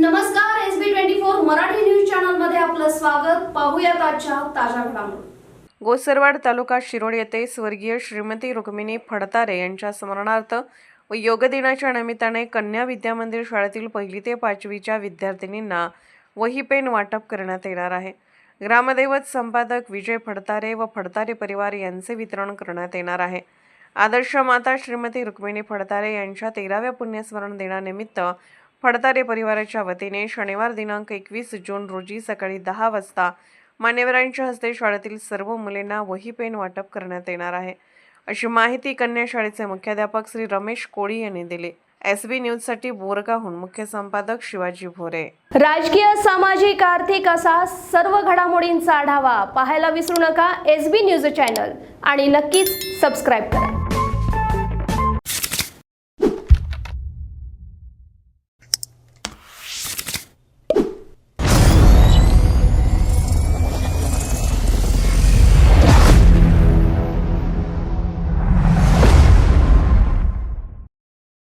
नमस्कार S B twenty four Marathi news चॅनलमध्ये आपलं स्वागत. पाहूया आजच्या ताज्या घडामोडी. गोसरवाड तालुका शिरोड येथे स्वर्गीय श्रीमती रुक्मिणी फडतारे यांच्या स्मरणार्थ व योग दिनाच्या निमित्ताने कन्या विद्या मंदिर शाळेतील पहिली ते पाचवीच्या विद्यार्थिनींना वही पेन वाटप करण्यात येणार आहे. ग्रामदैवत संपादक विजय फडतारे व फडतारे परिवार यांचे वितरण करण्यात येणार आहे. आदर्श माता श्रीमती रुक्मिणी फडतारे यांच्या तेराव्या पुण्यस्मरण दिनानिमित्त फडतारे परिवाराच्या वतीने शनिवार दिनांक एकवीस जून रोजी सकाळी दहा वाजता मान्यवरांच्या हस्ते शाळेतील सर्व मुलींना वही पेन वाटप करण्यात येणार आहे. अशी माहिती कन्या शाळेचे मुख्याध्यापक श्री रमेश कोळी यांनी दिली. एस बी न्यूजसाठी बोरगाहून मुख्य संपादक शिवाजी भोरे. राजकीय सामाजिक आर्थिक असा सर्व घडामोडींचा आढावा पाहायला विसरू नका. एस बी न्यूज चॅनल आणि नक्कीच सबस्क्राईब करा.